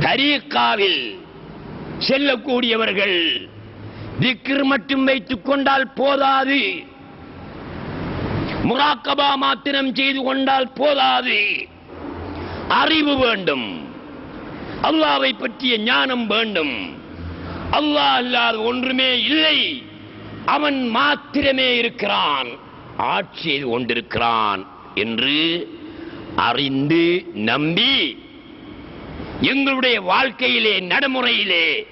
தரீக்காவில் செல்லக்கூடியவர்கள் திக்ர் மட்டும் வைத்துக் கொண்டால் போதாது. முராக்கபா மாத்திரம் செய்து கொண்டால் போதாது. அறிவு வேண்டும். அல்லாவை பற்றிய ஞானம் வேண்டும். அல்லாஹ் அல்லாத ஒன்றுமே இல்லை. அவன் மாத்திரமே இருக்கிறான். ஆட்சி செய்து கொண்டிருக்கிறான் என்று அறிந்து நம்பி எங்களுடைய வாழ்க்கையிலே நடைமுறையிலே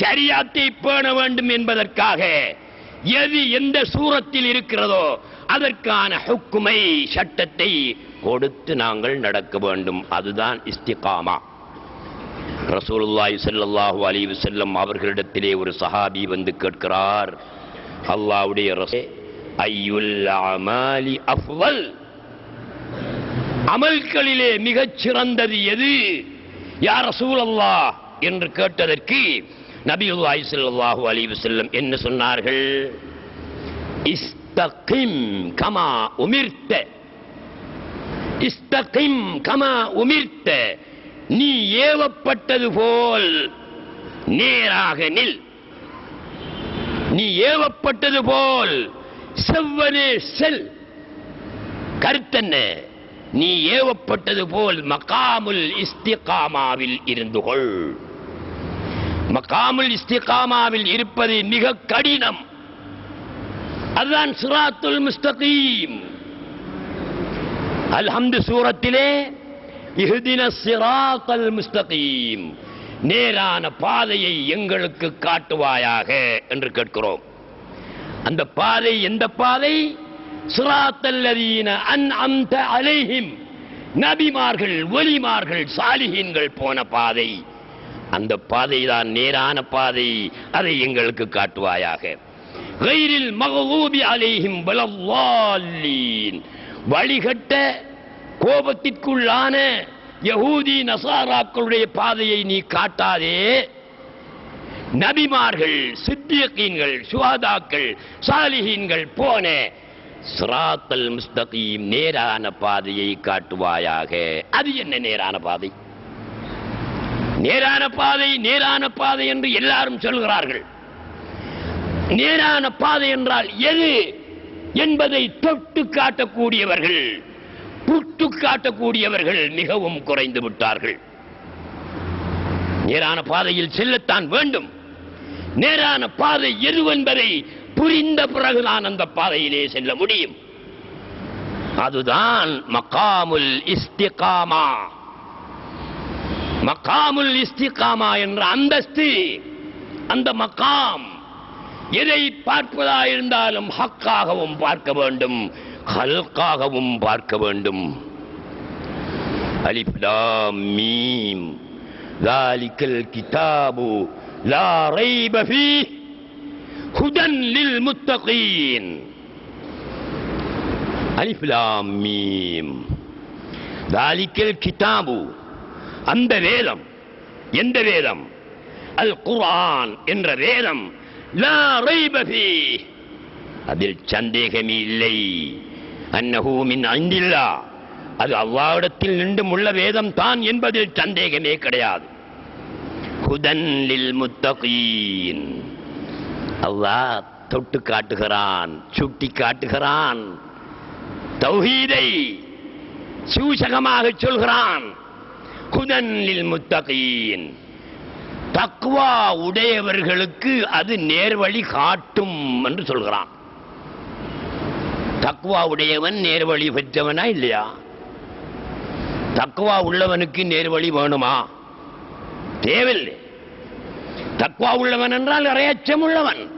ஷரியாத்தை பேண வேண்டும் என்பதற்காக எது எந்த சூரத்தில் இருக்கிறதோ அதற்கான ஹுக்குமை சட்டத்தை கொடுத்து நாங்கள் நடக்க வேண்டும். அதுதான் இஸ்திகாமா. ரசூலுல்லாய் செல்லல்லாஹு அலிவு செல்லம் அவர்களிடத்திலே ஒரு சஹாபி வந்து கேட்கிறார். அல்லாவுடைய ரசே ஐயுல் அமாலி அஃவல்? அமல்களிலே மிகச் சிறந்தது எது? யார் ரசூலல்லாஹ் என்று கேட்டதற்கு நபியுல்லாஹி ஸல்லல்லாஹு அலைஹி வஸல்லம் என்ன சொன்னார்கள்? இஸ்தகிம் கமா உமிர்த்த. இஸ்தகிம் கமா உமிர்த்த. நீ ஏவப்பட்டது போல் நேராக நில். நீ ஏவப்பட்டது போல் செவ்வனே செல். கருத்தென்ன? நீ ஏவப்பட்டது போல் மகாமுல் இஸ்திகாமாவில் இருந்து கொள். மகாமுல் இஸ்திகாமாவில் இருப்பது மிக கடினம். அதுதான் சிராத்துல் முஸ்தகீம். அல்ஹம்து சூரத்திலே இஹ்தின சிராத்தல் முஸ்தகீம். நேரான பாதையை எங்களுக்கு காட்டுவாயாக என்று கேட்கிறோம். அந்த பாதை எந்த பாதை? சிராத்தல்லதீன அன் அந்த அலைஹிம். நபிமார்கள் ஒலிமார்கள் சாலிஹீன்கள் போன பாதை. அந்த பாதை தான் நேரான பாதை. அதை எங்களுக்கு காட்டுவாயாக. கைரில் மகூபி அலைஹிம் வலல்லாலீன் வழிகட்ட கோபத்திற்குள்ளான யகூதி நசாராக்களுடைய பாதையை நீ காட்டாதே. நபிமார்கள் சித்தியக்கீன்கள் சுவாதாக்கள் சாலிஹீன்கள் போன சிராத்தல் முஸ்தகீம் நேரான பாதையை காட்டுவாயாக. அது என்ன நேரான பாதை? நேரான பாதை நேரான பாதை என்று எல்லாரும் சொல்கிறார்கள். நேரான பாதை என்றால் எது என்பதை தொட்டு காட்டக்கூடியவர்கள் புட்டு காட்டக்கூடியவர்கள் மிகவும் குறைந்து விட்டார்கள். நேரான பாதையில் செல்லத்தான் வேண்டும். நேரான பாதை எதுவென்பதை புரிந்த பிறகுதான் அந்த பாதையிலே செல்ல முடியும் அதுதான் மகாமுல் இஸ்திகாமா மகாமுல் இஸ்திகாமா என்ற அந்தஸ்து அந்த மகாம் எதை பார்ப்பதா இருந்தாலும் ஹக்காகவும் பார்க்க வேண்டும் ஹல்காகவும் பார்க்க வேண்டும் அலிஃப் லாம் மீம் ذلك الكتاب لا ريب فيه ஹுதன் லில் முத்தகீன் அலிஃப் லாம் மீம். தாலிக்கல் கிதாபு. அந்த வேதம் எந்த வேதம்? அல் குர்ஆன் என்ற வேதம். லா ரைப ஃபீ அதில் சந்தேகமே இல்லை. அன்னஹு மின் அன்பில்லா அது அவ்வாவிடத்தில் நின்றும் உள்ள வேதம் தான் என்பதில் சந்தேகமே கிடையாது. ஹுதன் லில் முத்தகீன் அல்லாஹ் தொட்டு காட்டுகிறான் சுட்டி காட்டுகிறான். தௌஹீதை சூசகமாக சொல்கிறான். ஹுதன் முத்தகீன். தக்வா உடையவர்களுக்கு அது நேர்வழி காட்டும் என்று சொல்கிறான். தக்வா உடையவன் நேர்வழி பெற்றவனா இல்லையா? தக்வா உள்ளவனுக்கு நேர்வழி வேணுமா? தேவையில்லை. தக்வா உள்ளவன் என்றால் இறையச்சம் உள்ளவன்.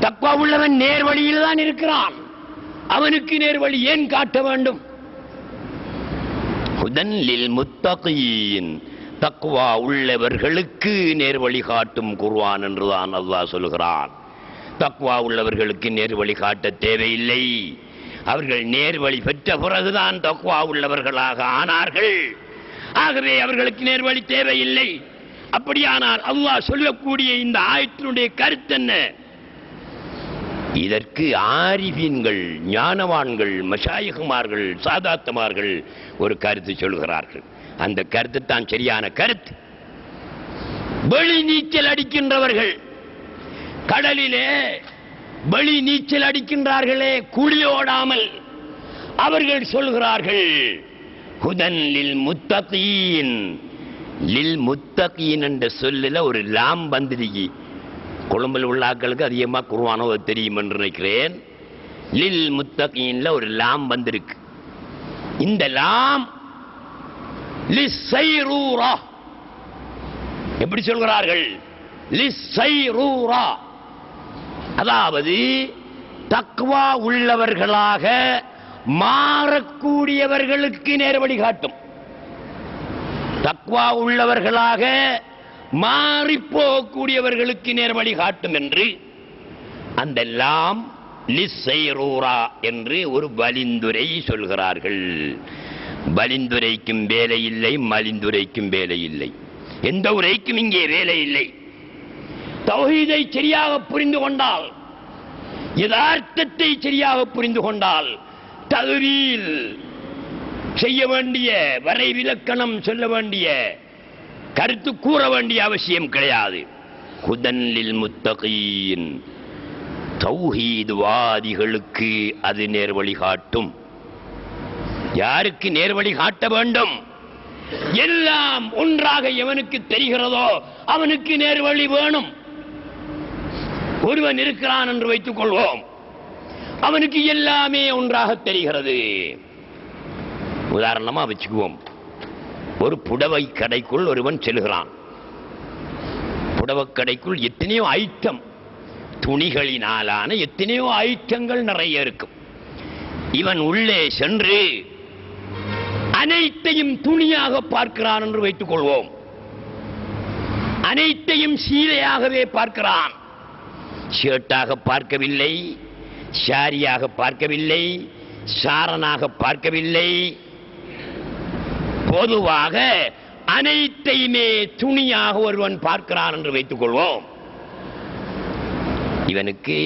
தக்வா உள்ளவன் நேர்வழியில் தான் இருக்கிறான். அவனுக்கு நேர்வழி ஏன் காட்ட வேண்டும்? ஹுதன்லில் முத்தகீன். தக்வா உள்ளவர்களுக்கு நேர்வழி காட்டும் குர்வான் என்றுதான் அல்லாஹ் சொல்கிறான். தக்வா உள்ளவர்களுக்கு நேர் வழி காட்ட தேவையில்லை. அவர்கள் நேர்வழி பெற்ற பிறகுதான் தக்வா உள்ளவர்களாக ஆனார்கள். ஆகவே அவர்களுக்கு நேர்வழி தேவையில்லை. அப்படியானால் அல்லாஹ் சொல்லக்கூடிய இந்த ஆயத்தினுடைய கருத்து என்ன? இதற்கு ஆரிஃபீன்கள் ஞானவான்கள் மஷாயிகுமார்கள் சாதாத்தமார்கள் ஒரு கருத்து சொல்கிறார்கள். அந்த கருத்து தான் சரியான கருத்து. வெளி நீச்சல் அடிக்கின்றவர்கள் கடலிலே வெளி நீச்சல் அடிக்கின்றார்களே குளியோடாமல் அவர்கள் சொல்கிறார்கள் ஹுதன் முத்தீன் லில் முத்தகின் என்ற சொல்லில் ஒரு லாம் வந்திருக்கி கொழும்பில் உள்ள ஆக்களுக்கு அதிகமாக குருவானோ தெரியும் என்று நினைக்கிறேன். லில் முத்தகின்ல ஒரு லாம் வந்திருக்கு. இந்த லாம் லிஸ்ஸைரூரா எப்படி சொல்கிறார்கள்? லிஸ்ஸைரூரா அதாவது தக்வா உள்ளவர்களாக மாறக்கூடியவர்களுக்கு நேர்வழி காட்டும். தக்வா உள்ளவர்களாக மாறிப் போகக்கூடியவர்களுக்கு நேர்வழி காட்டும் என்று அந்த லாம் லிஸ்ஸைரூரா என்று ஒரு வலிந்துரை சொல்கிறார்கள். வலிந்துரைக்கும் வேலை இல்லை மலிந்துரைக்கும் வேலை இல்லை. எந்த உரைக்கும் இங்கே வேலை இல்லை. தௌஹீதை சரியாக புரிந்து கொண்டால் யதார்த்தத்தை சரியாக புரிந்து கொண்டால் தகுதியில் செய்ய வேண்டிய வரைவிலக்கணம் சொல்ல வேண்டிய கருத்து கூற வேண்டிய அவசியம் கிடையாது. குதன்லில் முத்தகீன். தௌஹீதுவாதிகளுக்கு அது நேர்வழி காட்டும். யாருக்கு நேர்வழி காட்ட வேண்டும்? எல்லாம் ஒன்றாக எவனுக்கு தெரிகிறதோ அவனுக்கு நேர்வழி வேணும். ஒருவன் இருக்கிறான் என்று வைத்துக் கொள்வோம். அவனுக்கு எல்லாமே ஒன்றாக தெரிகிறது. உதாரணமா வச்சுக்குவோம். ஒரு புடவை கடைக்குள் ஒருவன் செல்கிறான். புடவை கடைக்குள் எத்தனையோ ஐட்டம் துணிகளினாலான எத்தனையோ ஐட்டங்கள் நிறைய இருக்கும். இவன் உள்ளே சென்று அனைத்தையும் துணியாக பார்க்கிறான் என்று வைத்துக் கொள்வோம். அனைத்தையும் சீலையாகவே பார்க்கிறான். ஷர்ட்டாக பார்க்கவில்லை ஷாரியாக பார்க்கவில்லை சாரனாக பார்க்கவில்லை பொதுவாக அனைத்தையுமே துணியாக ஒருவன் பார்க்கிறான் என்று வைத்துக் கொள்வோம் இவனுக்கு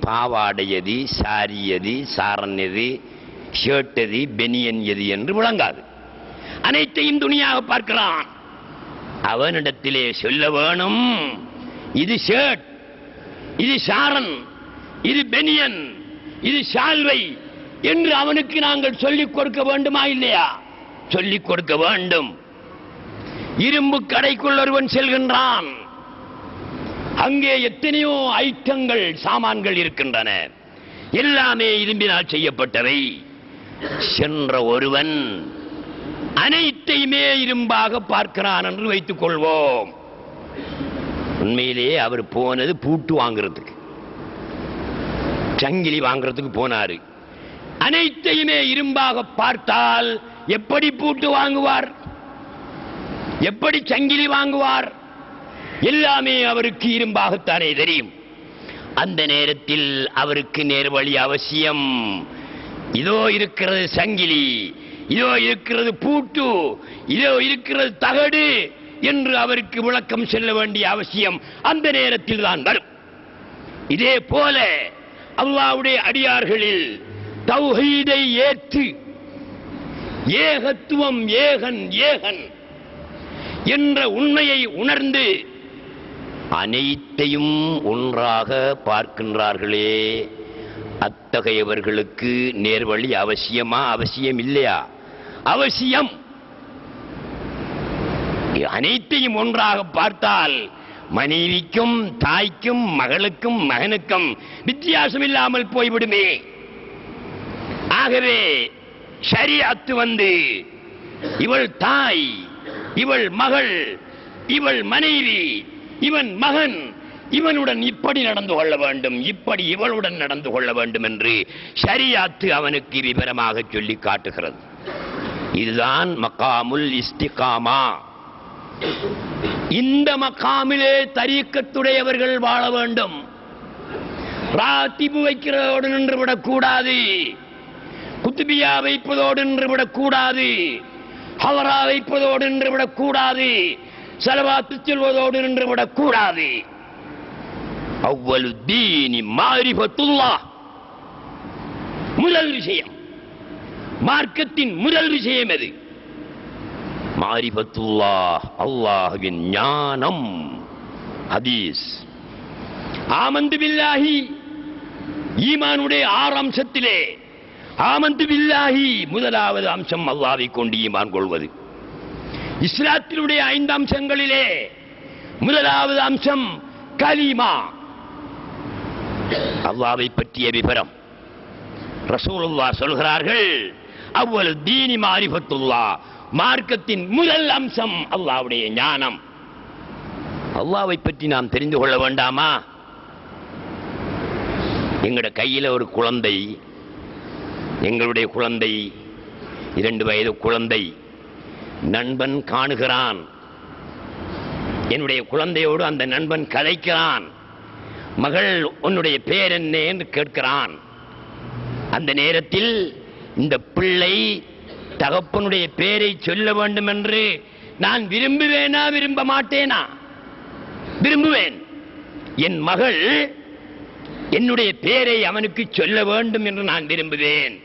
பாவாடை எது சாரி எது சாரன் எது ஷர்ட் எது பெனியன் எது என்று விளங்காது. அனைத்தையும் துணியாக பார்க்கிறான். அவனிடத்திலே சொல்ல வேணும் இது ஷர்ட் இது சாரன் இது பெனியன் இது சால்வை என்று அவனுக்கு நாங்கள் சொல்லிக் கொடுக்க வேண்டுமா இல்லையா? சொல்லிக் கொடுக்க வேண்டும். இரும்பு கடைக்குள் ஒருவன் செல்கின்றான். அங்கே எத்தனையோ ஐட்டங்கள் சாமான்கள் இருக்கின்றன. எல்லாமே இரும்பினால் செய்யப்பட்டவை. சென்ற ஒருவன் அனைத்தையுமே இரும்பாக பார்க்கிறான் என்று வைத்துக் கொள்வோம். உண்மையிலேயே அவர் போனது பூட்டு வாங்குறதுக்கு. சங்கிலி வாங்குறதுக்கு போனாரு. அனைத்தையுமே இரும்பாக பார்த்தால் எப்படி பூட்டு வாங்குவார்? எப்படி சங்கிலி வாங்குவார்? எல்லாமே அவருக்கு இரும்பாகத்தானே தெரியும். அந்த நேரத்தில் அவருக்கு நேர்வழி அவசியம். இதோ இருக்கிறது சங்கிலி இதோ இருக்கிறது பூட்டு இதோ இருக்கிறது தகடு என்று அவருக்கு விளக்கம் செல்ல வேண்டிய அவசியம் அந்த நேரத்தில் தான் வரும். இதே போல அல்லாவுடைய அடியார்களில் தௌஹீதை ஏற்று ஏகத்துவம் ஏகன் ஏகன் என்ற உண்மையை உணர்ந்து அனைத்தையும் ஒன்றாக பார்க்கின்றார்களே. அத்தகையவர்களுக்கு நேர்வழி அவசியமா அவசியம் இல்லையா அவசியம். அனைத்தையும் ஒன்றாக பார்த்தால் மனைவிக்கும் தாய்க்கும் மகளுக்கும் மகனுக்கும் வித்தியாசம் இல்லாமல் போய்விடுமே. ஆகவே ஷரியாத்து வந்து இவள் தாய் இவள் மகள் இவள் மனைவி இவன் மகன் இவனுடன் இப்படி நடந்து கொள்ள வேண்டும் இப்படி இவளுடன் நடந்து கொள்ள வேண்டும் என்று ஷரியாத்து அவனுக்கு விவரமாக சொல்லி காட்டுகிறது. இதுதான் மக்காமுல் இஸ்திகாமா. இந்த மக்காமிலே தரீக்கத்துடையவர்கள் வாழ வேண்டும். ராத்திபு வைக்கிறதோடு நின்று விடக்கூடாது. குத்துபியா வைப்பதோடு நின்று விடக்கூடாது ஹவரா வைப்பதோடு நின்று விடக்கூடாது செலவாத்து செல்வதோடு நின்று விடக்கூடாது அவ்வளவு தீனி மாரிபத்துல்லா. முதல் விஷயம். மார்க்கத்தின் முதல் விஷயம் எது? மாரிபத்துல்லாஹ் அல்லாஹுவின் ஞானம். ஹதீஸ். ஆமந்து பில்லாஹி. ஈமானுடைய ஆறு அம்சத்திலே ஆமந்து வில்லாகி முதலாவது அம்சம் அல்லாவை கொண்டு ஈமான் கொள்வது. இஸ்லாத்தினுடைய ஐந்து அம்சங்களிலே முதலாவது அம்சம் கலிமா. அல்லாவை பற்றிய விபரம். ரசூலுல்லா சொல்கிறார்கள் அவ்வளவு தீனி மாரிபத்துல்லா மார்க்கத்தின் முதல் அம்சம் அல்லாவுடைய ஞானம். அல்லாவை பற்றி நாம் தெரிந்து கொள்ள வேண்டாமா? எங்களோட கையில் ஒரு குழந்தை எங்களுடைய குழந்தை இரண்டு வயது குழந்தை நண்பன் காணுகிறான். என்னுடைய குழந்தையோடு அந்த நண்பன் கதைக்கிறான். மகள் உன்னுடைய பேர் என்ன என்று கேட்கிறான். அந்த நேரத்தில் இந்த பிள்ளை தகப்பனுடைய பேரை சொல்ல வேண்டும் என்று நான் விரும்புவேனா விரும்ப மாட்டேனா? விரும்புவேன். என் மகள் என்னுடைய பேரை அவனுக்கு சொல்ல வேண்டும் என்று நான் விரும்புவேன்.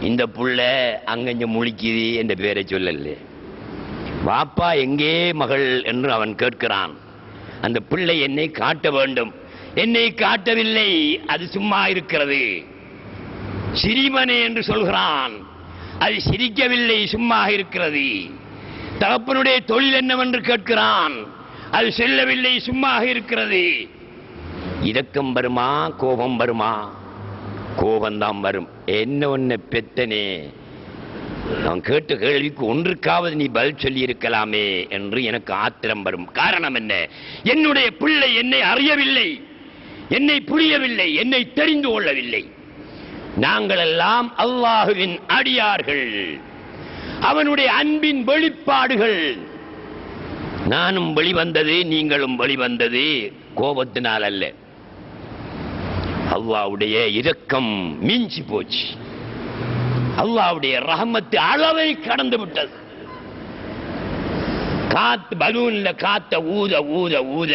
இந்த புள்ள அங்கஞ்ச முழிக்குது என்ற பேரை சொல்லல. வாப்பா எங்கே மகள் என்று அவன் கேட்கிறான். அந்த பிள்ளை என்னை காட்ட வேண்டும். என்னை காட்டவில்லை. அது சும்மா இருக்கிறது. சிரிமனே என்று சொல்கிறான். அது சிரிக்கவில்லை சும்மா இருக்கிறது. தகப்பனுடைய தொழில் என்னவென்று கேட்கிறான். அது செல்லவில்லை சும்மா இருக்கிறது. இரக்கம் வருமா கோபம் வருமா? கோபந்தான் வரும். என்ன ஒன்னு பெத்தனே? நான் கேட்ட கேள்விக்கு ஒன்றுக்காவது நீ பதில் சொல்லி இருக்கலாமே என்று எனக்கு ஆத்திரம் வரும். காரணம் என்ன? என்னுடைய பிள்ளை என்னை அறியவில்லை. என்னை புரியவில்லை. என்னை தெரிந்து கொள்ளவில்லை. நாங்கள் எல்லாம் அல்லாஹுவின் அடியார்கள். அவனுடைய அன்பின் வெளிப்பாடுகள். நானும் வெளிவந்தது நீங்களும் வெளிவந்தது. கோபத்தினால் அல்ல. அல்லாவுடைய இரக்கம் மிஞ்சி போச்சு. அல்லாவுடைய ரஹமத்து அளவை கடந்து விட்டது. காத்து பலூன்ல காத்த ஊத ஊத ஊத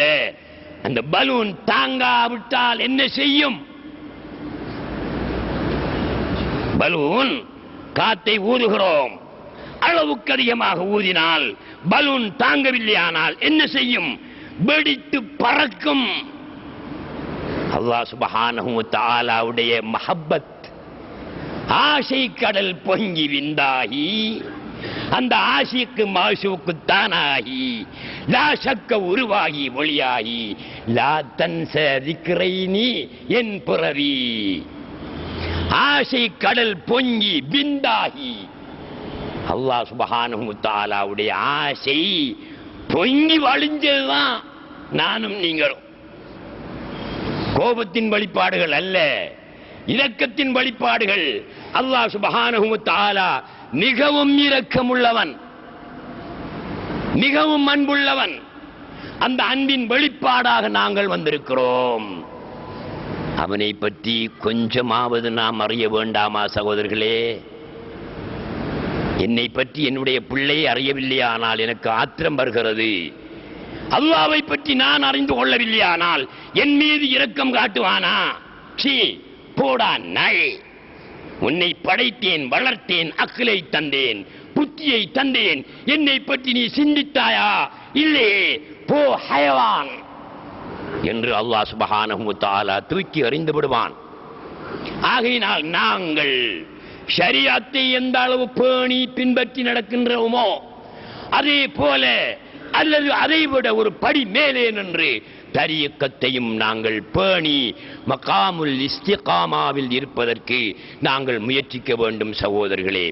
அந்த பலூன் தாங்காவிட்டால் என்ன செய்யும்? பலூன் காத்தை ஊதுகிறோம். அளவுக்கு அதிகமாக ஊதினால் பலூன் தாங்கவில்லையானால் என்ன செய்யும்? வெடித்து பறக்கும். அல்லாஹ் சுபஹானஹும் தாலாவுடைய மஹப்பத். ஆசை கடல் பொங்கி விந்தாகி அந்த ஆசைக்கு மாசுவுக்கு தானாகி லா சக்க உருவாகி ஒளியாகி லா தன்ச திக்ரைனி என் புறவி. ஆசை கடல் பொங்கி பிந்தாகி அல்லாஹ் சுபஹானு தாலாவுடைய ஆசை பொங்கி வழிஞ்சதுதான் நானும் நீங்களும். கோபத்தின் வழிபாடுகள் அல்ல. இரக்கத்தின் வழிபாடுகள். அல்லாஹ் சுபஹானஹு தஆலா மிகவும் இரக்கமுள்ளவன். மிகவும் அன்புள்ளவன். அந்த அன்பின் வெளிப்பாடாக நாங்கள் வந்திருக்கிறோம். அவனை பற்றி கொஞ்சமாவது நாம் அறிய வேண்டாமா சகோதரர்களே? என்னை பற்றி என்னுடைய பிள்ளை அறியவில்லையானால் எனக்கு ஆத்திரம் வருகிறது. அல்லாவை பற்றி நான் அறிந்து கொள்ளவில்லையானால் என் மீது இரக்கம் காட்டுவானா? சீ போடா நாய் உன்னை படைத்தேன் வளர்த்தேன் அக்கிலை தந்தேன் புத்தியை தந்தேன். என்னை பற்றி நீ சிந்தித்தாயா? இல்லையே போ ஹயவான். என்று அல்லாஹ் சுபஹானஹு தஆலா தூக்கி அறிந்து விடுவான். ஆகையினால் நாங்கள் ஷரியாத்தை எந்த அளவு பேணி பின்பற்றி நடக்கின்றோமோ அதே போல அல்லது அதைவிட ஒரு படி மேலே நின்று தரியக்கத்தையும் நாங்கள் பேணி மகாமுல் இஸ்திகாமாவில் இருப்பதற்கு நாங்கள் முயற்சிக்க வேண்டும் சகோதரர்களே.